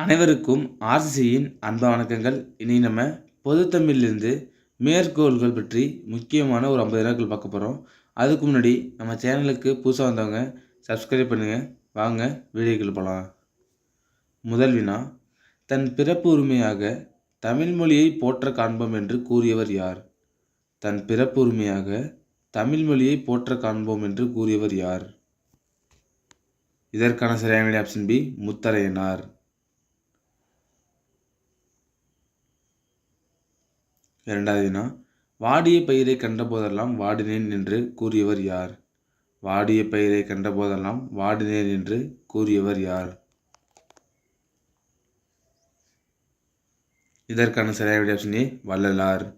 அனைவருக்கும் ஆர்சிசியின் அன்ப வணக்கங்கள். இனி நம்ம பொதுத்தமிழிலிருந்து மேற்கோள்கள் பற்றி முக்கியமான ஒரு ஐம்பது வினாக்கள் பார்க்க போகிறோம் அதுக்கு முன்னாடி நம்ம சேனலுக்கு புதுசாக வந்தவங்க சப்ஸ்கிரைப் பண்ணுங்கள் வாங்க வீடியோக்குள்ள போகலாம் முதல் வினா தன் பிறப்பு உரிமையாக தமிழ் மொழியை போற்ற காண்போம் என்று கூறியவர் யார்? தன் பிறப்பு உரிமையாக தமிழ் மொழியை போற்ற காண்போம் என்று கூறியவர் யார்? இதற்கான சரியான ஆப்ஷன் பி முத்தரையனார். இரண்டாவது வினா வாடிய பயிரை கண்டபோதெல்லாம் வாடினேன் என்று கூறியவர் யார்? வாடிய பயிரை கண்டபோதெல்லாம் வாடினேன் என்று கூறியவர் யார்? இதற்கான சரியான விட ஆப்ஷன் ஏ வள்ளலார்.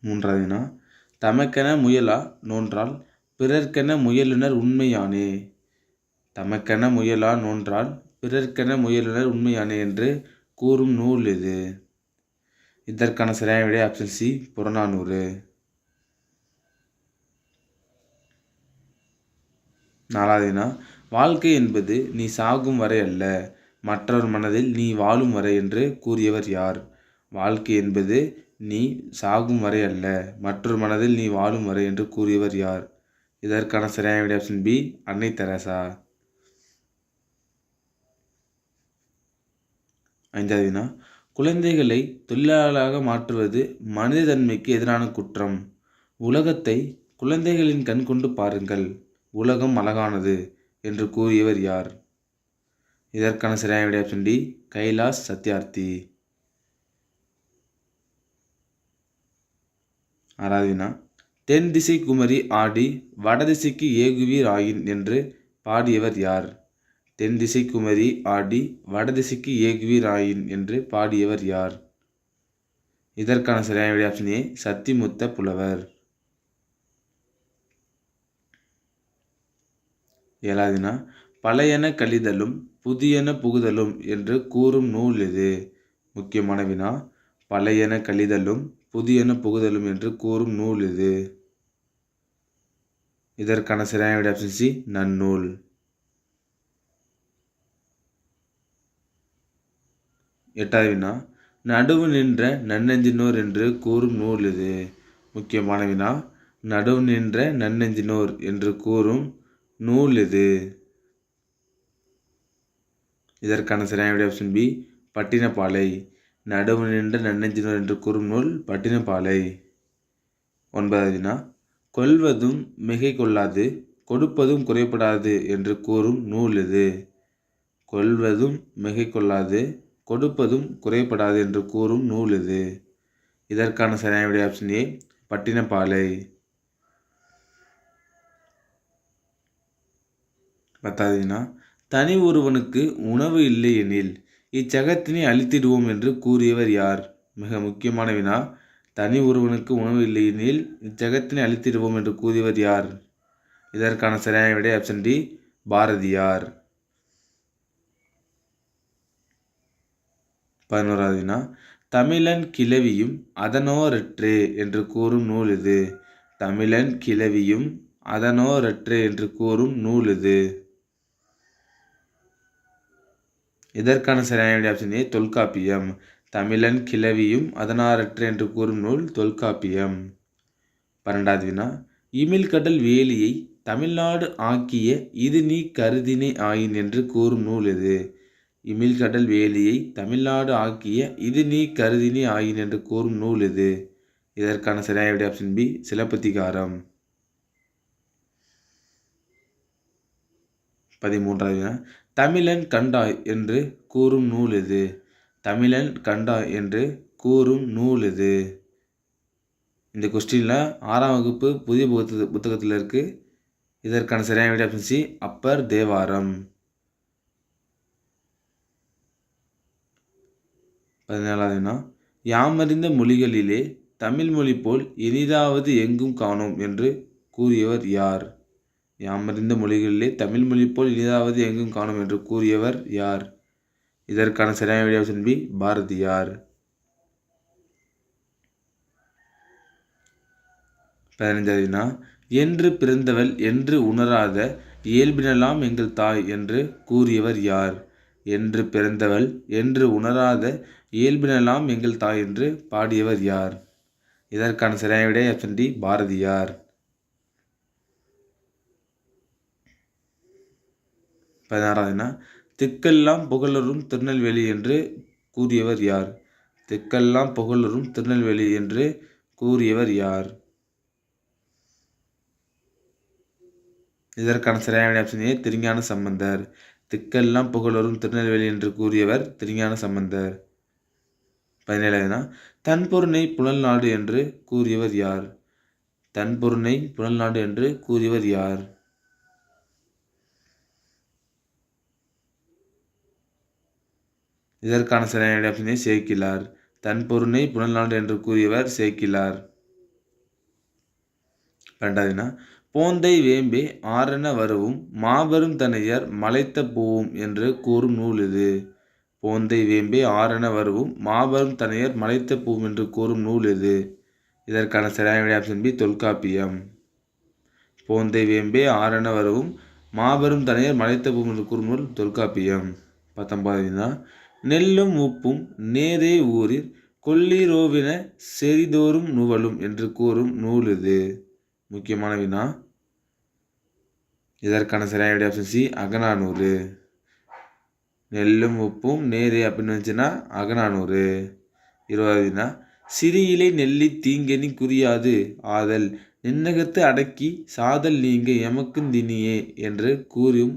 மூன்றாவது வினா தமக்கென முயலா நோன்றால் பிறர்க்கென முயலுனர் உண்மையானே. தமக்கென முயலா நோன்றால் பிறர்க்கென முயலுநர் உண்மையானே என்று கூறும் நூல் இது இதற்கான சரியான விடை ஆப்ஷன் சி புறநானூறு. நாலாவதுனா வாழ்க்கை என்பது நீ சாகும் வரை அல்ல மற்றவர் மனதில் நீ வாழும் வரை என்று கூறியவர் யார்? வாழ்க்கை என்பது நீ சாகும் வரை அல்ல மற்றொரு மனதில் நீ வாழும் வரை என்று கூறியவர் யார்? இதற்கான சரியான விடை ஆப்ஷன் பி அன்னை தெரசா. ஐந்தாவது வினா குழந்தைகளை தொழிலாளராக மாற்றுவது மனித தன்மைக்கு எதிரான குற்றம். உலகத்தை குழந்தைகளின் கண் கொண்டு பாருங்கள். உலகம் அழகானது என்று கூறியவர் யார்? இதற்கான சரியான விடை ஆப்ஷன் டி கைலாஸ் சத்யார்த்தி. ஆறாவது வினா தென் திசை குமரி ஆடி வடதிசைக்கு ஏகுவீர் ஆயின் என்று பாடியவர் யார்? தென் திசை குமரி ஆடி வடதிசைக்கு ஏகுவி ராயின் என்று பாடியவர் யார்? இதற்கான சரியான விடை ஆப்ஷன் ஏ சத்திமுத்த புலவர். ஏழாவதுனா பழையன கழிதலும் புதியன புகுதலும் என்று கூறும் நூல் இது முக்கியமான வினா பழையன கழிதலும் புதியன புகுதலும் என்று கூறும் நூல் இது இதற்கான சரியான விடை ஆப்ஷன் சி நன்னூல். எட்டாவது வினா நடுவு நின்ற நன்னெஞ்சினோர் என்று கூறும் நூல் இது. முக்கியமான வினா நடுவு நின்ற நன்னெஞ்சினோர் என்று கூறும் நூல் இது. இதற்கான சரியான விடை ஆப்ஷன் பி பட்டினப்பாலை. நடுவு நின்ற நன்னெஞ்சினோர் என்று கூறும் நூல் பட்டினப்பாலை. ஒன்பதாவது வினா கொள்வதும் மிகை கொள்ளாது கொடுப்பதும் குறைபடாது என்று கூறும் நூல் இது. கொள்வதும் மிகை கொள்ளாது கொடுப்பதும் குறைபடாது என்று கூறும் நூல் இது. இதற்கான சரியான விடை ஆப்ஷன் ஏ பட்டினப்பாலை. பத்தாவதுனா தனி ஒருவனுக்கு உணவு இல்லை எனில் இச்சகத்தினை அழித்திடுவோம் என்று கூறியவர் யார்? மிக முக்கியமான வினா தனி ஒருவனுக்கு உணவு இல்லை எனில் இச்சகத்தினை அழித்திடுவோம் என்று கூறியவர் யார்? இதற்கான சரியான விடை ஆப்ஷன் டி பாரதியார். பதினோராவது வினா தமிழன் கிளவியும் அதனோரற்றே என்று கூறும் நூல் இது. தமிழன் கிளவியும் அதனோரற்றே என்று கூறும் நூல் இது. இதற்கான சரியான வேண்டிய ஆப்ஷன் ஏ தொல்காப்பியம். தமிழன் கிளவியும் அதனாரற்று என்று கூறும் நூல் தொல்காப்பியம். பன்னெண்டாவது வினா இமிழ்கடல் வேலியை தமிழ்நாடு ஆக்கிய இது நீ கருதினை ஆயின் என்று கூறும் நூல் இது. இமிழ்கடல் வேலியை தமிழ்நாடு ஆக்கிய இது நீ கருதினி ஆயின் என்று கூறும் நூல் இது. இதற்கான சரியான விடை ஆப்ஷன் பி சிலப்பதிகாரம். பதிமூன்றாவது தமிழன் கண்டாய் என்று கூறும் நூல் இது. தமிழன் கண்டாய் என்று கூறும் நூல் இது. இந்த கொஸ்டினில் ஆறாம் வகுப்பு புதிய புத்தக புத்தகத்தில் இருக்குது இதற்கான சரியான விடை ஆப்ஷன் சி அப்பர் தேவாரம். பதினேழாவதுனா யாமறிந்த மொழிகளிலே தமிழ் மொழி போல் இனிதாவது எங்கும் காணோம் என்று கூறியவர் யார்? யாமறிந்த மொழிகளிலே தமிழ் மொழி போல் இனிதாவது எங்கும் காணோம் என்று கூறியவர் யார்? இதற்கான சரியான விடை ஆப்ஷன் பி பாரதியார். பதினைஞ்சாவதுனா என்று பிறந்தவள் என்று உணராத இயல்பினெல்லாம் எங்கள் தாய் என்று கூறியவர் யார்? என்று பிறந்தவள் என்று உணராத இயல்பினெல்லாம் எங்கள் தாய் என்று பாடியவர் யார்? இதற்கான சரியான விடை ஆப்ஷன் டி பாரதியார் பதினாறாவதுனா திக்கெல்லாம் புகழரும் திருநெல்வேலி என்று கூறியவர் யார்? திக்கெல்லாம் புகழரும் திருநெல்வேலி என்று கூறியவர் யார்? இதற்கான சரியான ஆப்ஷன் ஏ திருஞான சம்பந்தர். திக்கெல்லாம் புகழரும் திருநெல்வேலி என்று கூறியவர் திருஞான சம்பந்தர். பதினேழாவதுனா தன்பொருணை புனல் நாடு என்று கூறியவர் யார்? தன்பொருணை புனல் நாடு என்று கூறியவர் யார்? இதற்கான சரியான சேர்க்கிறார் தன்பொருணை தன் நாடு என்று கூறியவர் சேர்க்கிறார் ரெண்டாவதுனா போந்தை வேம்பே ஆறென வரவும் மாபெரும் தனையர் மலைத்த போவும் என்று கூறும் நூல் இது. போந்தை வேம்பே ஆறென வரவும் மாபெரும் தனையர் மலைத்த பூவும் என்று கூறும் நூல் இது இதற்கான சரியான ஆப்ஷன் பி தொல்காப்பியம். போந்தை வேம்பே ஆறென வரவும். மாபெரும் தனையர் மலைத்த பூவும் என்று கூறும் நூல் தொல்காப்பியம். பத்தொன்பதுனா நெல்லும் உப்பும் நேரே ஊரில் கொல்லிரோவின செறிதோறும் நுவலும் என்று கூறும் நூல் இது முக்கியமான வினா. இதற்கான சரியான ஆப்ஷன் சி அகனானூறு நெல்லும் உப்பும் நேரே அப்படின்னு வந்துச்சுன்னா அகநானூறு. இருபதுனா சிறியிலே நெல்லி தீங்கனி குறியாது. ஆதல் நின்னகத்து அடக்கி சாதல் நீங்க எமக்கும் தினியே என்று கூறும்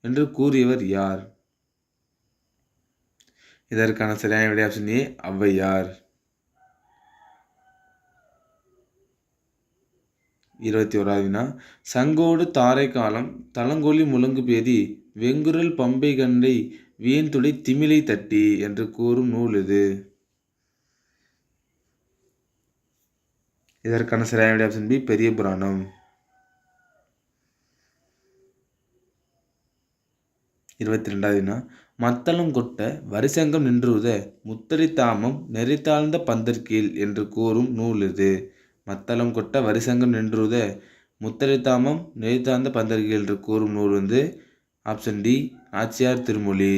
என்று கூறியவர் யார்? இதற்கான சரியான விடை ஆப்ஷன் ஏ ஔவையார். இருபத்தி ஓராவதுனா சங்கோடு தாரை காலம் தலங்கொலி முழங்கு பேதி வெங்குரல் பம்பை கண்டை வீண்துடை திமிலை தட்டி என்று கூறும் நூல் இது. இதற்கான சரியான ஆப்ஷன் பி பெரிய புராணம். இருபத்தி ரெண்டாவதுனா மத்தளம் கொட்ட வரிசங்கம் நின்றுத முத்தரி தாமம் நெறித்தாழ்ந்த பந்தற்கீழ் என்று கூறும் நூல் இது. மத்தளம் கொட்ட வரிசங்கம் நின்றுத முத்தரி தாமம் நெறித்தாழ்ந்த பந்தற்கீழ் என்று கூறும் நூல் வந்து ஆப்ஷன் டி ஆச்சியார் திருமொழி.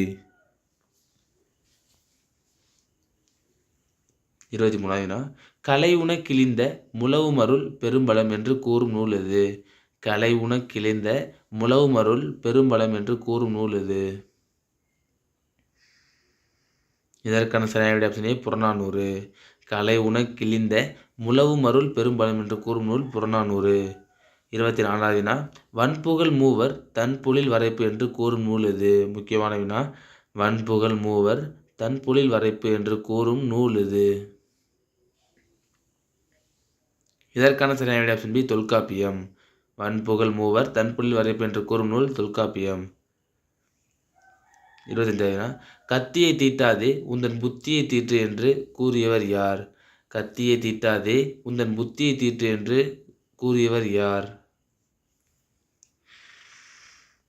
இருபத்தி மூணாவதுனா கலை உண கிழிந்த முழவு மருள் பெரும்பலம் என்று கூறும் நூல் எது? கலை உண கிழிந்த முளவு மருள் பெரும்பலம் என்று கூறும் நூல் இது இதற்கான சரியான ஆப்ஷனே ஆப்ஷன் ஏ புறநானூறு. கலை உண கிழிந்த முளவு மருள் பெரும்பலம் என்று கூறும் நூல் புறநானூறு. இருபத்தி நாலாவது வினா வன்புகழ் மூவர் தன் புலில் வரைப்பு என்று கூறும் நூல் இது முக்கியமான வினா வன்புகழ் மூவர் தன் புலில் வரைப்பு என்று கூறும் நூல் இது இதற்கான சரியான விட ஆப்ஷன் பி தொல்காப்பியம். வன்புகழ் மூவர் தன் புலில் வரைப்பு என்று கூறும் நூல் தொல்காப்பியம். இருபத்தஞ்சாவதுனா கத்தியை தீட்டாதே உந்தன் புத்தியை தீட்டு என்று கூறியவர் யார்? கத்தியை தீட்டாதே உந்தன் புத்தியை தீட்டு என்று கூறியவர் யார்?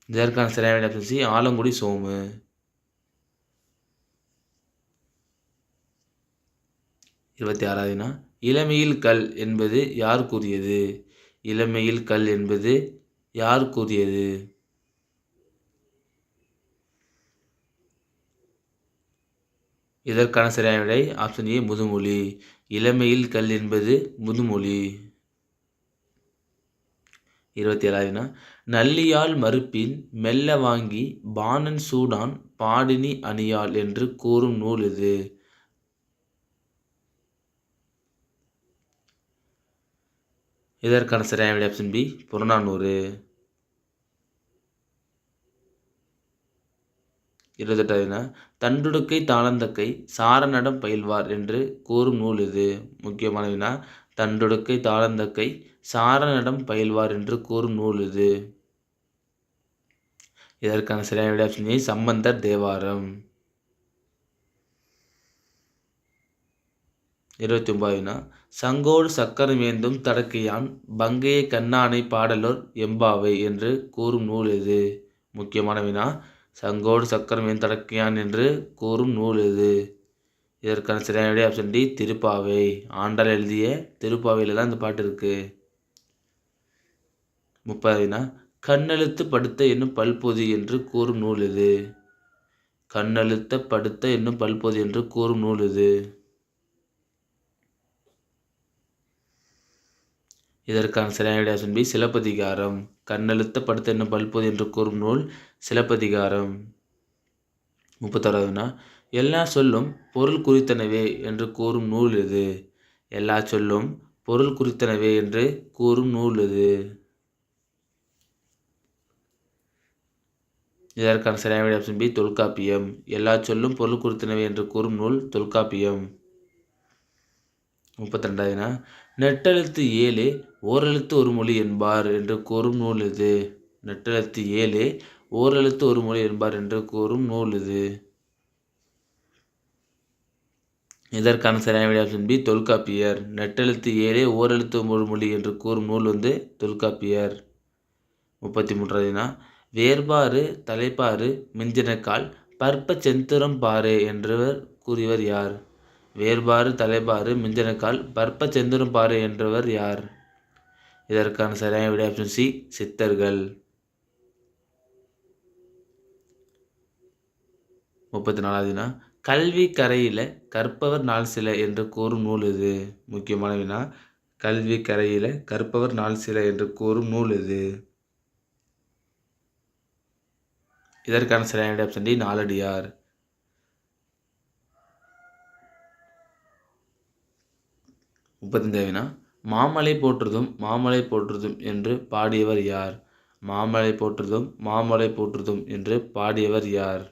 இதற்கான சரியான ஆப்ஷன் ஆலங்குடி சோமு. இருபத்தி ஆறாவதுனா இளமையில் கல் என்பது யார் கூறியது? இளமையில் கல் என்பது யார் கூறியது? இதற்கான சரியான விடை ஆப்ஷன் ஏ முதுமொழி. இளமையில் கல் என்பது முதுமொழி. இருபத்தி ஏழாவதுனா நல்லியால் மறுப்பின் மெல்ல வாங்கி பாணன் சூடான் பாடினி அணியாள் என்று கூறும் நூல் இது. இதற்கான சரியான விடை ஆப்ஷன் பி புறநானூறு. இருபத்தெட்டாவதுனா தண்டுடுக்கை தாளந்தக்கை சாரநடம் பயில்வார் என்று கூறும் நூல் இது. முக்கியமான வினா தண்டுடுக்கை தாளந்தக்கை சாரனிடம் பயில்வார் என்று கூறும் நூல் இது. இதற்கான சரியான விடை ஆப்ஷன் சம்பந்தர் தேவாரம். இருபத்தி ஒன்பதுனா சங்கோடு சக்கரம் ஏந்தும் தடக்கையான் பங்கையை கண்ணானை பாடலோர் எம்பாவை என்று கூறும் நூல் இது. முக்கியமான வினா சங்கோடு சக்கரம் ஏன் தடக்கையான் என்று கூறும் நூல் இது. இதற்கான சரியான விடை ஆப்ஷன் டி திருப்பாவை. ஆண்டால் எழுதிய திருப்பாவையில் தான் இந்த பாட்டு இருக்குது முப்பதுனா கண்ணெழுத்து படுத்த என்னும் பல்பொதி என்று கூறும் நூல் இது. கண்ணெழுத்த படுத்த என்னும் பல்பொதி என்று கூறும் நூல் இது. இதற்கான சரியான விடை ஆப்ஷன் பி சிலப்பதிகாரம். கண்ணெழுத்த படுத்த என்னும் பல்பொதி என்று கூறும் நூல் சிலப்பதிகாரம். முப்பத்தாறாவதுனா எல்லா சொல்லும் பொருள் குறித்தனவே என்று கூறும் நூல் இது எல்லா சொல்லும் பொருள் குறித்தனவே என்று கூறும் நூல் இது இதற்கான சரியான ஆப்ஷன் பி தொல்காப்பியம். எல்லா சொல்லும் பொருள் குறித்தனவே என்று கூறும் நூல் தொல்காப்பியம். முப்பத்தி ரெண்டாவதுனா நெட்டெழுத்து ஏழு ஓரெழுத்து ஒரு மொழி என்பார் என்று கூறும் நூல் இது நெட்டெழுத்து ஏழு ஓரெழுத்து ஒரு மொழி என்பார் என்று கூறும் நூல் இது இதற்கான சரியான விடை ஆப்ஷன் பி தொல்காப்பியர். நெட்டெழுத்து ஏழே ஓரெழுத்து ஒரு மொழி என்று கூறும் நூல் வந்து தொல்காப்பியர். முப்பத்தி மூன்றாவதுனா வேர்பாறு தலைப்பாறு மிஞ்சினக்கால் பற்ப செந்துரம் பாரு என்றவர் கூறியவர் யார்? வேர்பாறு தலைப்பாறு மிஞ்சனக்கால் பற்ப செந்துரம் பாரு என்றவர் யார்? இதற்கான சரியான விடை ஆப்ஷன் சி சித்தர்கள். முப்பத்தி நாலாவதுனா கல்வி கரையில் கற்பவர் நாள் சில என்று கூறும் நூல் இது முக்கியமான வினா கல்வி கரையில் கற்பவர் நாள் சில என்று கூறும் நூல் இது இதற்கான சரியான ஆப்ஷன் டி நாலடியார். வினா மாமலை போற்றுதும் மாமலை போற்றுதும் என்று பாடியவர் யார்? மாமலை போற்றுதும் மாமலை போற்றுதும் என்று பாடியவர் யார்?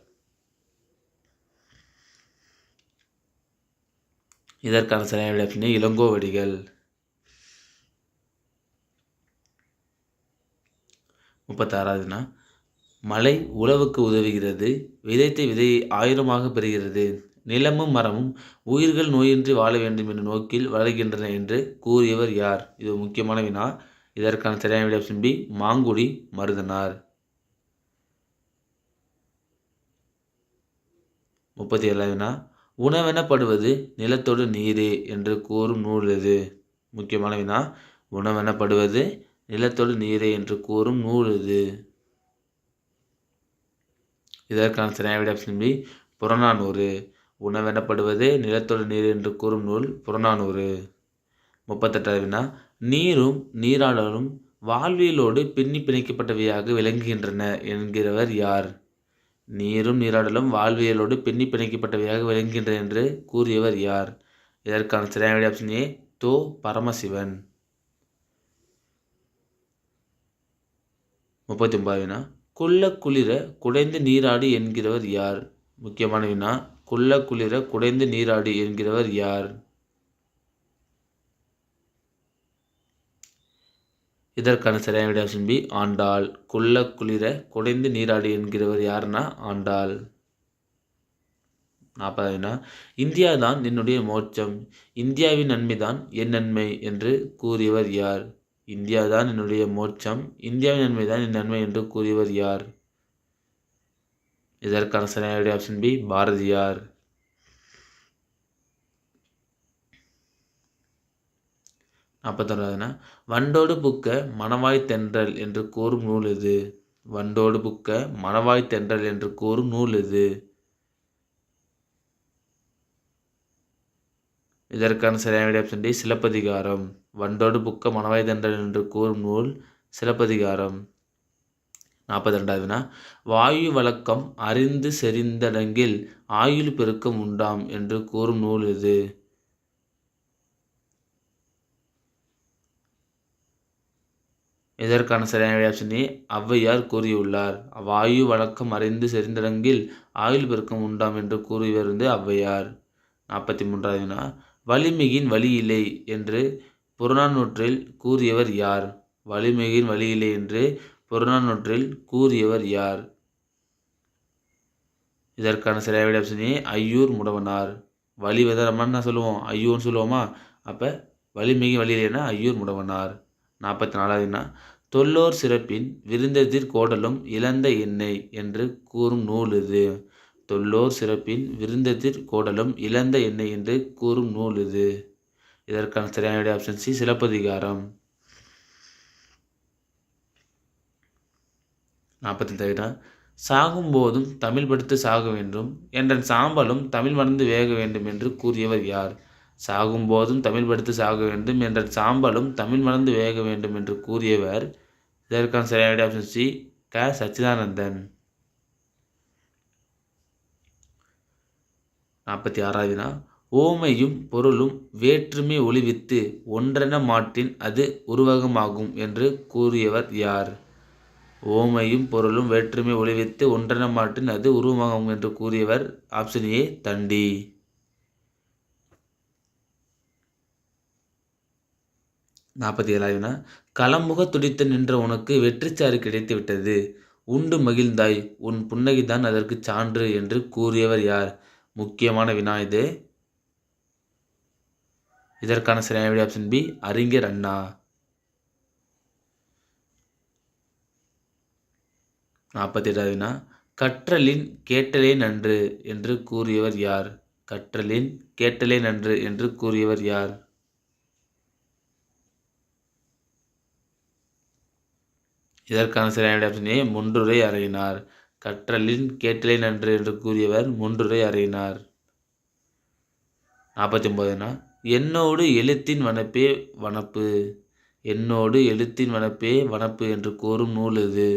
இதற்கான சரியான ஆப்ஷன் இளங்கோவடிகள் முப்பத்தாறாவதுனா மழை உழவுக்கு உதவுகிறது. விதைத்த விதையை ஆயிரமாக பெறுகிறது. நிலமும் மரமும் உயிர்கள் நோயின்றி வாழ வேண்டும் என்ற நோக்கில் வளர்கின்றன என்று கூறியவர் யார்? இது முக்கியமான வினா. இதற்கான சரியான விட சிம்பி மாங்குடி மருதனார். முப்பத்தி ஏழாவது வினா. உணவெனப்படுவது நிலத்தோடு நீரே என்று கூறும் நூல் இது முக்கியமான வினா உணவெனப்படுவது நிலத்தோடு நீரே என்று கூறும் நூல் இது இதற்கான சரியான விடை ஆப்ஷன் பி புறநானூறு. உணவெனப்படுவது நிலத்தோடு நீர் என்று கூறும் நூல் புறநானூறு. முப்பத்தெட்டாவது வினா நீரும் நீராடலும் வாழ்வியலோடு பின்னி பிணைக்கப்பட்டவையாக விளங்குகின்றன என்கிறவர் யார்? நீரும் நீராடலும் வாழ்வியலோடு பின்னி பிணைக்கப்பட்டவையாக விளங்குகின்றன என்று கூறியவர் யார்? இதற்கான சரியான விடை ஆப்ஷன் ஏ தோ பரமசிவன். முப்பத்தி ஒன்பது வினா குள்ள குளிர குடைந்து நீராடி என்கிறவர் யார்? முக்கியமான வினா குள்ள குளிர குடைந்து நீராடி என்கிறவர் யார்? இதற்கான சரியான விட ஆப்ஷன் பி ஆண்டாள். குள்ள குளிர குடைந்து நீராடி என்கிறவர் யாருன்னா? ஆண்டாள். நாற்பதாவதுனா இந்தியா தான் என்னுடைய மோட்சம். இந்தியாவின் நன்மைதான் என் நன்மை என்று கூறியவர் யார்? இந்தியா தான் என்னுடைய மோட்சம். இந்தியாவின் நன்மை தான் என் நன்மை என்று கூறியவர் யார்? இதற்கான சரியான ஆப்ஷன் பி பாரதியார். நாற்பத்தொன்னாவதுனா வண்டோடு புக்க மணவாய் தென்றல் என்று கூறும் நூல் இது வண்டோடு புக்க மணவாய் தென்றல் என்று கூறும் நூல் இது இதற்கான சரியான ஆப்ஷன் டி சிலப்பதிகாரம். வண்டோடு புக்க மணவாய் தென்றல் என்று கூறும் நூல் சிலப்பதிகாரம். நாற்பத்தி ரெண்டாவதுனா வாயு வழக்கம் அறிந்து செறிந்தடங்கில் ஆயுள் பெருக்கம் உண்டாம் என்று கூறும் நூல் இது இதற்கான சரியான ஆப்ஷன் ஔவையார் கூறியுள்ளார். வாயு வழக்கம் அறிந்து செறிந்தடங்கில் ஆயுள் பெருக்கம் உண்டாம் என்று கூறியவர் ஔவையார். நாற்பத்தி மூன்றாவதுனா வலிமிகின் இல்லை என்று புறநானூற்றில் கூறியவர் யார்? வலிமிகின் இல்லை என்று புறநானூற்றில் கூறியவர் யார்? இதற்கான சரியான ஆப்ஷன் ஐயூர் முடவனார் வழி விதரமான்னு நான் சொல்லுவோம். ஐயூர்னு சொல்லுவோமா? அப்போ வலிமிகு வழி இல்லைன்னா ஐயூர் முடவனார் நாற்பத்தி நாலாவதுனா தொல்லோர் சிறப்பின் விருந்ததிர் கோடலும் இழந்த எண்ணெய் என்று கூறும் நூல் இது. தொல்லோர் சிறப்பின் விருந்ததிர் கோடலும் இழந்த எண்ணெய் என்று கூறும் நூல் இது. இதற்கான சரியான ஆப்ஷன் சி சிலப்பதிகாரம். நாற்பத்தி தவிர சாகும்போதும் தமிழ் படுத்து சாக வேண்டும். என்ற சாம்பலும் தமிழ் மறந்து வேக வேண்டும் என்று கூறியவர் யார்? சாகும்போதும் தமிழ் படித்து சாக வேண்டும் என்ற சாம்பலும் தமிழ் மறந்து வேக வேண்டும் என்று கூறியவர் இதற்கான சரியான ஆப்ஷன் சி க. சச்சிதானந்தன். நாற்பத்தி ஆறாவதுனா ஓமையும் பொருளும் வேற்றுமை ஒளிவித்து ஒன்றென மாட்டின் அது உருவகமாகும் என்று கூறியவர் யார்? ஓமையும் பொருளும் வேற்றுமை ஒளிவித்து ஒன்றென மாட்டின் அது உருவமாகும் என்று கூறியவர் ஆப்ஷன் ஏ தண்டி. நாற்பத்தி ஏழாவதுனா களமுக துடித்து நின்ற உனக்கு வெற்றிச்சாறு கிடைத்து விட்டது உண்டு மகிழ்ந்தாய். உன் புன்னகைதான் அதற்கு சான்று என்று கூறியவர் யார்? முக்கியமான வினா இது. இதற்கான சரியான விடை ஆப்ஷன் பி அறிஞர் அண்ணா நாற்பத்தி ஏழாவது வினா கற்றலின் கேட்டலே நன்று என்று கூறியவர் யார்? கற்றலின் கேட்டலே நன்று என்று கூறியவர் யார்? இதற்கான சரியான ஆப்ஷன் ஏ முன்றுரை அறையினார். கற்றலின் கேட்டலை நன்று என்று கூறியவர் முன்றுரை அறையினார். நாற்பத்தி ஒன்பதுனா என்னோடு எழுத்தின் வனப்பே வனப்பு என்னோடு எழுத்தின் வனப்பே வனப்பு என்று கூறும் நூல் இது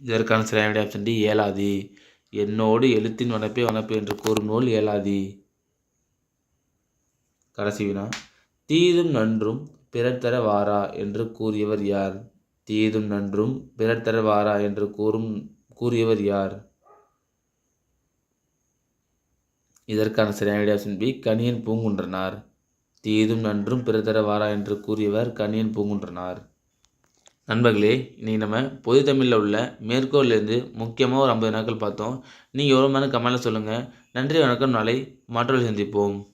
இதற்கான சரியான ஆப்ஷன் டி ஏலாதி என்னோடு எழுத்தின் வனப்பே வனப்பு என்று கூறும் நூல் ஏலாதி. கடைசி வினா தீதும் நன்றும் பிறர் வாரா என்று கூறியவர் யார்? தீதும் நன்றும் பிறர் வாரா என்று கூறும் கூறியவர் யார்? இதற்கான சரியான ஆப்ஷன் பி கணியன் பூங்குன்றனார். தீதும் நன்றும் பிறர் வாரா என்று கூறியவர் கணியன் பூங்குன்றனார். நண்பர்களே இன்றைக்கி நம்ம பொது தமிழில் உள்ள மேற்கோள்லேருந்து முக்கியமாக ஒரு ஐம்பது நாட்கள் பார்த்தோம். நீங்கள் எவ்வளோ மேலே கமெண்டில் சொல்லுங்கள் நன்றி வணக்கம். நாளை மாற்றல் சந்திப்போம்.